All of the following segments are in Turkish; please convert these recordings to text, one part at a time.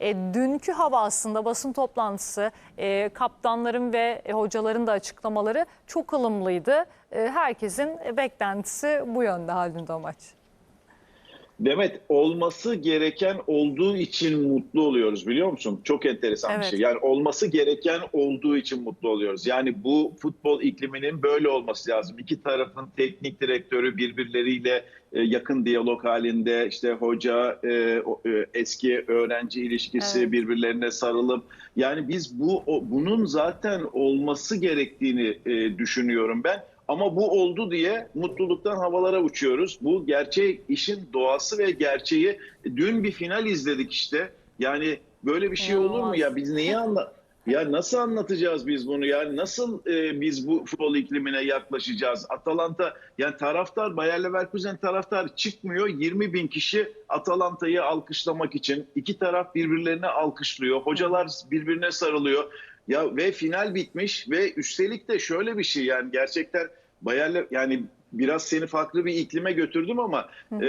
E, dünkü hava aslında basın toplantısı, e, kaptanların ve e, hocaların da açıklamaları çok ılımlıydı. E, herkesin beklentisi bu yönde Haldun Domaç. Demet olması gereken olduğu için mutlu oluyoruz biliyor musun? Çok enteresan Evet. bir şey. Yani olması gereken olduğu için mutlu oluyoruz. Yani bu futbol ikliminin böyle olması lazım. İki tarafın teknik direktörü birbirleriyle e, yakın diyalog halinde işte hoca e, e, eski öğrenci ilişkisi Evet. birbirlerine sarılıp yani biz bu bunun zaten olması gerektiğini düşünüyorum ben. Ama bu oldu diye mutluluktan havalara uçuyoruz. Bu gerçek işin doğası ve gerçeği. Dün bir final izledik işte. Yani böyle bir şey olur mu ya? Biz neyi anla ya nasıl anlatacağız biz bunu? Yani nasıl e, biz bu futbol iklimine yaklaşacağız? Atalanta yani taraftar Bayer Leverkusen taraftar çıkmıyor. 20 bin kişi Atalanta'yı alkışlamak için. iki taraf birbirlerine alkışlıyor. Hocalar birbirine sarılıyor. Ya ve final bitmiş ve üstelik de şöyle bir şey yani gerçekten Bayer yani biraz seni farklı bir iklime götürdüm ama e,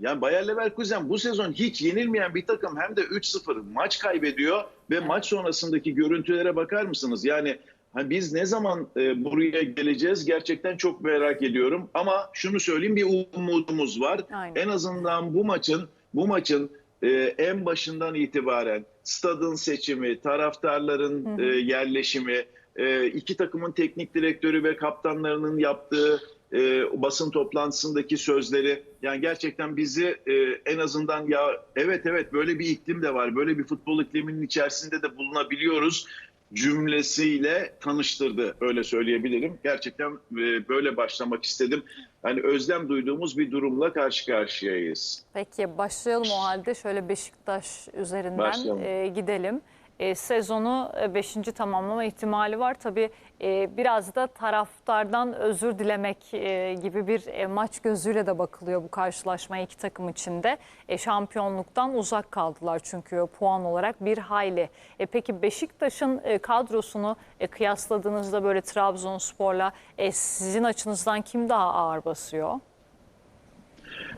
yani Bayer Leverkusen bu sezon hiç yenilmeyen bir takım hem de 3-0 maç kaybediyor ve maç sonrasındaki görüntülere bakar mısınız? Yani hani biz ne zaman e, buraya geleceğiz gerçekten çok merak ediyorum ama şunu söyleyeyim bir umudumuz var. Aynen. En azından bu maçın bu maçın e, en başından itibaren stadın seçimi, taraftarların Hı hı. e, yerleşimi, e, iki takımın teknik direktörü ve kaptanlarının yaptığı e, basın toplantısındaki sözleri yani gerçekten bizi e, en azından ya evet evet böyle bir iklim de var, böyle bir futbol ikliminin içerisinde de bulunabiliyoruz cümlesiyle tanıştırdı öyle söyleyebilirim. Gerçekten e, böyle başlamak istedim. Yani özlem duyduğumuz bir durumla karşı karşıyayız. Peki başlayalım o halde şöyle Beşiktaş üzerinden Başlayalım. e, gidelim. E, sezonu 5. tamamlama ihtimali var. Tabii e, biraz da taraftardan özür dilemek e, gibi bir e, maç gözüyle de bakılıyor bu karşılaşmaya iki takım içinde. E, şampiyonluktan uzak kaldılar çünkü puan olarak bir hayli. E, peki Beşiktaş'ın e, kadrosunu e, kıyasladığınızda böyle Trabzonspor'la e, sizin açınızdan kim daha ağır basıyor?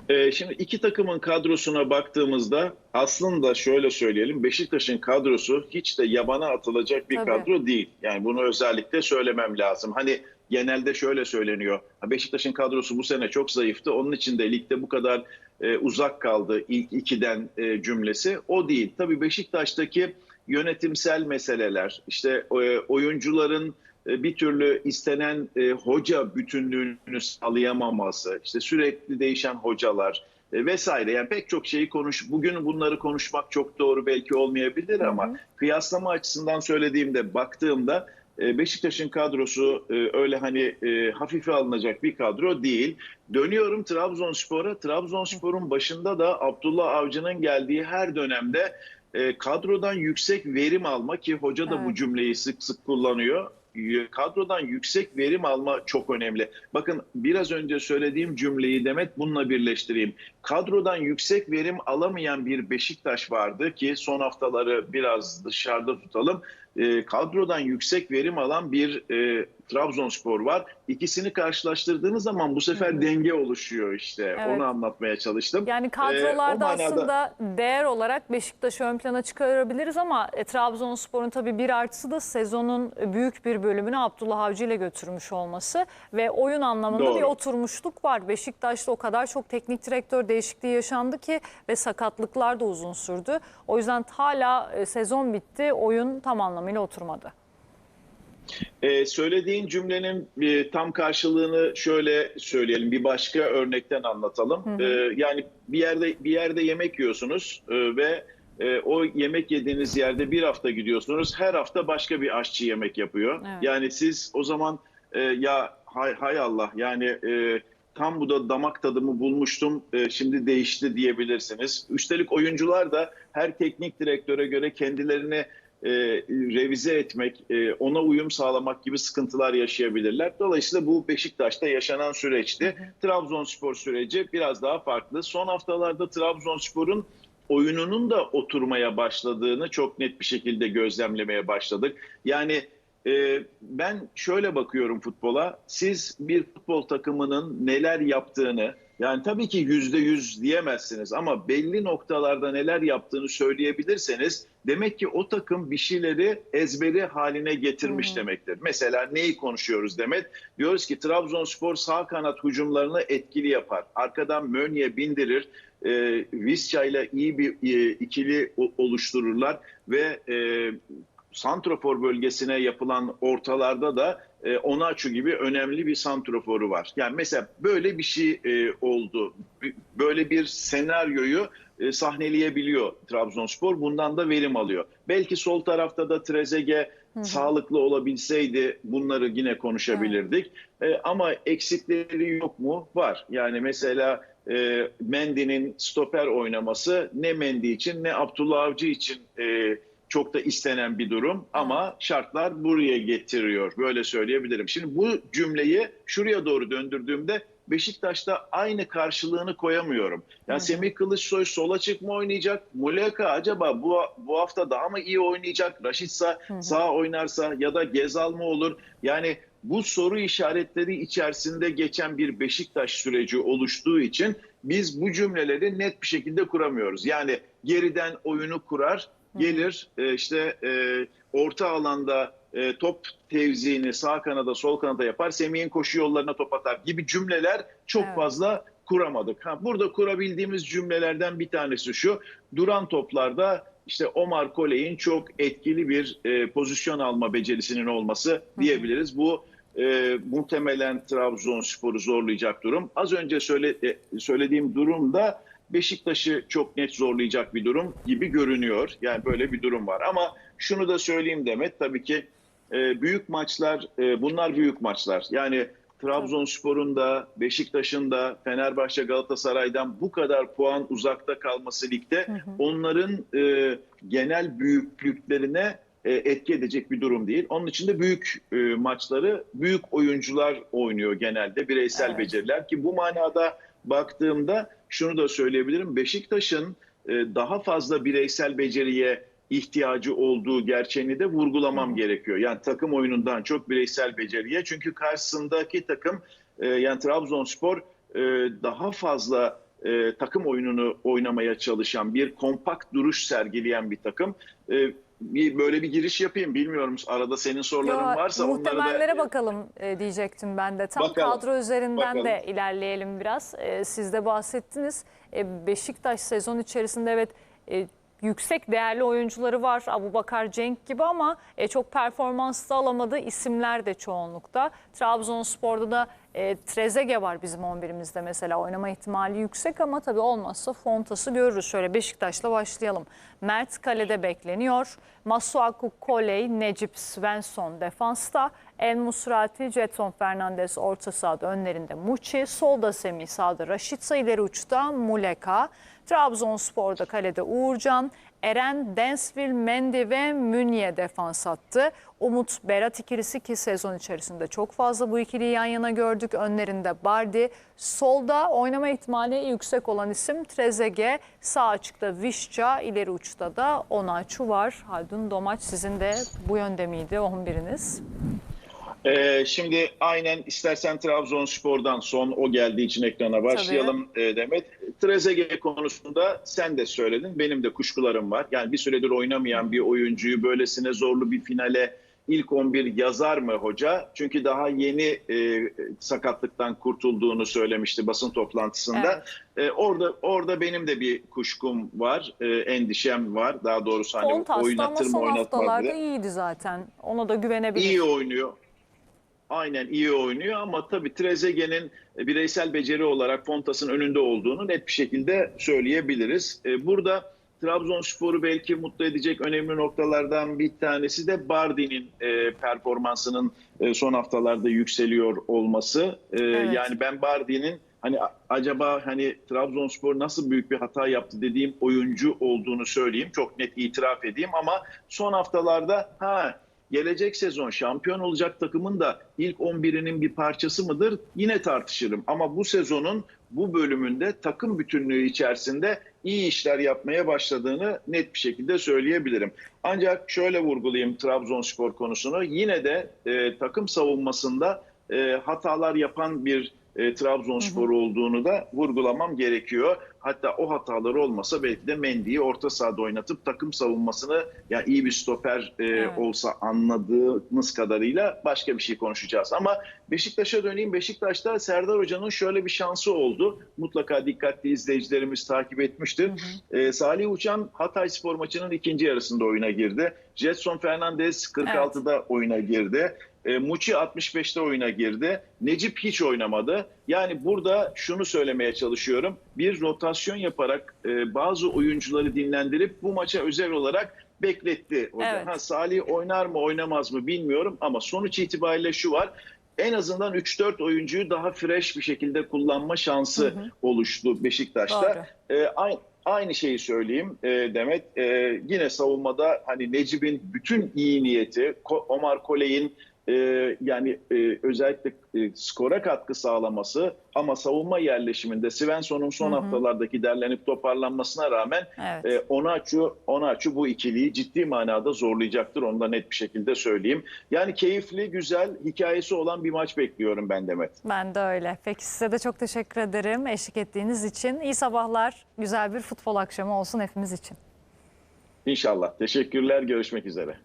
Ee, şimdi iki takımın kadrosuna baktığımızda aslında şöyle söyleyelim Beşiktaş'ın kadrosu hiç de yabana atılacak bir Tabii. kadro değil. Yani bunu özellikle söylemem lazım. Hani genelde şöyle söyleniyor. "Ha, Beşiktaş'ın kadrosu bu sene çok zayıftı. Onun için de ligde bu kadar e, uzak kaldı ilk ikiden e, cümlesi. O değil. Tabii Beşiktaş'taki yönetimsel meseleler, işte e, oyuncuların bir türlü istenen e, hoca bütünlüğünü sağlayamaması, işte sürekli değişen hocalar e, vesaire. Yani pek çok şeyi konuş. Bugün bunları konuşmak çok doğru belki olmayabilir ama kıyaslama açısından söylediğimde, baktığımda e, Beşiktaş'ın kadrosu e, öyle hani e, hafife alınacak bir kadro değil. Dönüyorum Trabzonspor'a. Trabzonspor'un başında da Abdullah Avcı'nın geldiği her dönemde e, kadrodan yüksek verim alma ki hoca da bu Evet. cümleyi sık sık kullanıyor. Kadrodan yüksek verim alma çok önemli. Bakın biraz önce söylediğim cümleyi Demet bununla birleştireyim. Kadrodan yüksek verim alamayan bir Beşiktaş vardı ki son haftaları biraz dışarıda tutalım. E, kadrodan yüksek verim alan bir e, Trabzonspor var. İkisini karşılaştırdığınız zaman bu sefer Hı denge oluşuyor işte. Evet. Onu anlatmaya çalıştım. Yani Ee, kadrolarda o manada- aslında değer olarak Beşiktaş'ı ön plana çıkarabiliriz ama e, Trabzonspor'un tabii bir artısı da sezonun büyük bir bölümünü Abdullah Avcı ile götürmüş olması ve oyun anlamında Doğru. bir oturmuşluk var. Beşiktaş'ta o kadar çok teknik direktör değişikliği yaşandı ki ve sakatlıklar da uzun sürdü. O yüzden hala e, sezon bitti, oyun tam anlamıyla oturmadı. Ee, söylediğin cümlenin e, tam karşılığını şöyle söyleyelim. Bir başka örnekten anlatalım. Hı hı. Ee, yani bir yerde bir yerde yemek yiyorsunuz e, ve e, o yemek yediğiniz yerde bir hafta gidiyorsunuz. Her hafta başka bir aşçı yemek yapıyor. Evet. Yani siz o zaman e, ya hay, hay Allah yani e, tam bu da damak tadımı bulmuştum e, şimdi değişti diyebilirsiniz. Üstelik oyuncular da her teknik direktöre göre kendilerini e, revize etmek, e, ona uyum sağlamak gibi sıkıntılar yaşayabilirler. Dolayısıyla bu Beşiktaş'ta yaşanan süreçti. Trabzonspor süreci biraz daha farklı. Son haftalarda Trabzonspor'un oyununun da oturmaya başladığını çok net bir şekilde gözlemlemeye başladık. Yani e, ben şöyle bakıyorum futbola. Siz bir futbol takımının neler yaptığını Yani tabii ki yüzde yüz diyemezsiniz ama belli noktalarda neler yaptığını söyleyebilirseniz demek ki o takım bir şeyleri ezberi haline getirmiş hı. demektir. Mesela neyi konuşuyoruz Demet? Diyoruz ki Trabzonspor sağ kanat hücumlarını etkili yapar. Arkadan Mönye bindirir. E, Visca ile iyi bir e, ikili oluştururlar ve e, santrofor bölgesine yapılan ortalarda da e, Onaçu gibi önemli bir santroforu var. Yani mesela böyle bir şey e, oldu. Böyle bir senaryoyu e, sahneleyebiliyor Trabzonspor. Bundan da verim alıyor. Belki sol tarafta da Trezeguet sağlıklı olabilseydi bunları yine konuşabilirdik. E, ama eksikleri yok mu? Var. Yani mesela e, Mendy'nin stoper oynaması ne Mendy için ne Abdullah Avcı için e, çok da istenen bir durum ama şartlar buraya getiriyor. Böyle söyleyebilirim. Şimdi bu cümleyi şuraya doğru döndürdüğümde Beşiktaş'ta aynı karşılığını koyamıyorum. Yani Semih Kılıçsoy sola çık mı oynayacak? Muleka acaba bu bu hafta daha mı iyi oynayacak? Raşitsa sağ oynarsa ya da Gezal mı olur? Yani bu soru işaretleri içerisinde geçen bir Beşiktaş süreci oluştuğu için biz bu cümleleri net bir şekilde kuramıyoruz. Yani geriden oyunu kurar, gelir e, işte e, orta alanda e, top tevziğini sağ kanada sol kanada yapar. Semih'in koşu yollarına top atar gibi cümleler çok Evet. fazla kuramadık. Ha, burada kurabildiğimiz cümlelerden bir tanesi şu. Duran toplarda işte Omar Koley'in çok etkili bir e, pozisyon alma becerisinin olması diyebiliriz. Bu e, muhtemelen Trabzonspor'u zorlayacak durum. Az önce söyle, e, söylediğim durumda Beşiktaş'ı çok net zorlayacak bir durum gibi görünüyor. Yani böyle bir durum var. Ama şunu da söyleyeyim Demet tabii ki e, büyük maçlar e, bunlar büyük maçlar. Yani Trabzonspor'un da Beşiktaş'ın da Fenerbahçe Galatasaray'dan bu kadar puan uzakta kalması ligde onların e, genel büyüklüklerine e, etki edecek bir durum değil. Onun için de büyük e, maçları büyük oyuncular oynuyor genelde bireysel Evet. beceriler ki bu manada baktığımda şunu da söyleyebilirim. Beşiktaş'ın e, daha fazla bireysel beceriye ihtiyacı olduğu gerçeğini de vurgulamam gerekiyor. Yani takım oyunundan çok bireysel beceriye. Çünkü karşısındaki takım e, yani Trabzonspor e, daha fazla takım oyununu oynamaya çalışan bir kompakt duruş sergileyen bir takım. E, bir böyle bir giriş yapayım. Bilmiyorum arada senin soruların Yo, varsa onları da muhtemellere bakalım e, diyecektim ben de. Tam Bakalım, kadro üzerinden de bakalım. ilerleyelim biraz. E, siz de bahsettiniz. E, Beşiktaş sezon içerisinde evet e, yüksek değerli oyuncuları var. Abubakar Cenk gibi ama e, çok performans da alamadığı isimler de çoğunlukta. Trabzonspor'da da e, Trezeguet var bizim 11'imizde mesela oynama ihtimali yüksek ama tabii olmazsa Fontas'ı görürüz. Şöyle Beşiktaş'la başlayalım. Mert kalede bekleniyor. Masuaku Koley, Necip Svensson defansta. El Musrati, Jetson Fernandez orta sahada önlerinde Muçi. Solda Semih, sağda Raşitsa ileri uçta Muleka. Trabzonspor'da kalede Uğurcan. Eren, Densville, Mendy ve Münye defans attı. Umut Berat ikilisi ki sezon içerisinde çok fazla bu ikiliyi yan yana gördük. Önlerinde Bardi. Solda oynama ihtimali yüksek olan isim Trezeguet. Sağ açıkta Vişça, ileri uçta da Onaçu var. Haldun Domaç sizin de bu yönde miydi 11'iniz? Ee, şimdi aynen istersen Trabzonspor'dan son o geldiği için ekrana başlayalım e, Demet. Trezeguet konusunda sen de söyledin. Benim de kuşkularım var. Yani bir süredir oynamayan bir oyuncuyu böylesine zorlu bir finale ilk 11 yazar mı hoca? Çünkü daha yeni e, sakatlıktan kurtulduğunu söylemişti basın toplantısında. E, orada orada benim de bir kuşkum var, e, endişem var. Daha doğrusu hani ama oynatır mı oynatmaz haftalarda diye. iyiydi zaten. Ona da güvenebilir. İyi oynuyor. Aynen iyi oynuyor ama tabii Trezeguet'in bireysel beceri olarak Fontas'ın önünde olduğunu net bir şekilde söyleyebiliriz. Ee, Burada Trabzonspor'u belki mutlu edecek önemli noktalardan bir tanesi de Bardi'nin e, performansının e, son haftalarda yükseliyor olması. Evet. Yani ben Bardi'nin hani acaba hani Trabzonspor nasıl büyük bir hata yaptı dediğim oyuncu olduğunu söyleyeyim. Çok net itiraf edeyim ama son haftalarda ha gelecek sezon şampiyon olacak takımın da ilk 11'inin bir parçası mıdır? Yine tartışırım. Ama bu sezonun bu bölümünde takım bütünlüğü içerisinde iyi işler yapmaya başladığını net bir şekilde söyleyebilirim. Ancak şöyle vurgulayayım Trabzonspor konusunu. Yine de e, takım savunmasında e, hatalar yapan bir e, Trabzonspor olduğunu da vurgulamam gerekiyor. Hatta o hataları olmasa belki de Mendy'yi orta sahada oynatıp takım savunmasını yani iyi bir stoper e, Evet. olsa anladığımız kadarıyla başka bir şey konuşacağız. Ama Beşiktaş'a döneyim. Beşiktaş'ta Serdar Hoca'nın şöyle bir şansı oldu. Mutlaka dikkatli izleyicilerimiz takip etmiştir. E, Salih Uçan Hatay Spor maçının ikinci yarısında oyuna girdi. Jetson Fernandez 46'da oyuna girdi. E, Muçi 65'te oyuna girdi. Necip hiç oynamadı. Yani burada şunu söylemeye çalışıyorum. Bir rotasyon yaparak e, bazı oyuncuları dinlendirip bu maça özel olarak bekletti. Hoca. Evet. Ha, Salih oynar mı oynamaz mı bilmiyorum ama sonuç itibariyle şu var. En azından 3-4 oyuncuyu daha fresh bir şekilde kullanma şansı oluştu Beşiktaş'ta. E, aynı, aynı şeyi söyleyeyim e, Demet. E, yine savunmada hani Necip'in bütün iyi niyeti, Omar Koley'in e, yani e, özellikle e, skora katkı sağlaması ama savunma yerleşiminde Svensson'un son haftalardaki derlenip toparlanmasına rağmen Evet. e, Onaçu, Onaçu bu ikiliyi ciddi manada zorlayacaktır. Onu da net bir şekilde söyleyeyim. Yani keyifli, güzel, hikayesi olan bir maç bekliyorum ben Demet. Ben de öyle. Peki size de çok teşekkür ederim eşlik ettiğiniz için. İyi sabahlar. Güzel bir futbol akşamı olsun hepimiz için. İnşallah. Teşekkürler. Görüşmek üzere.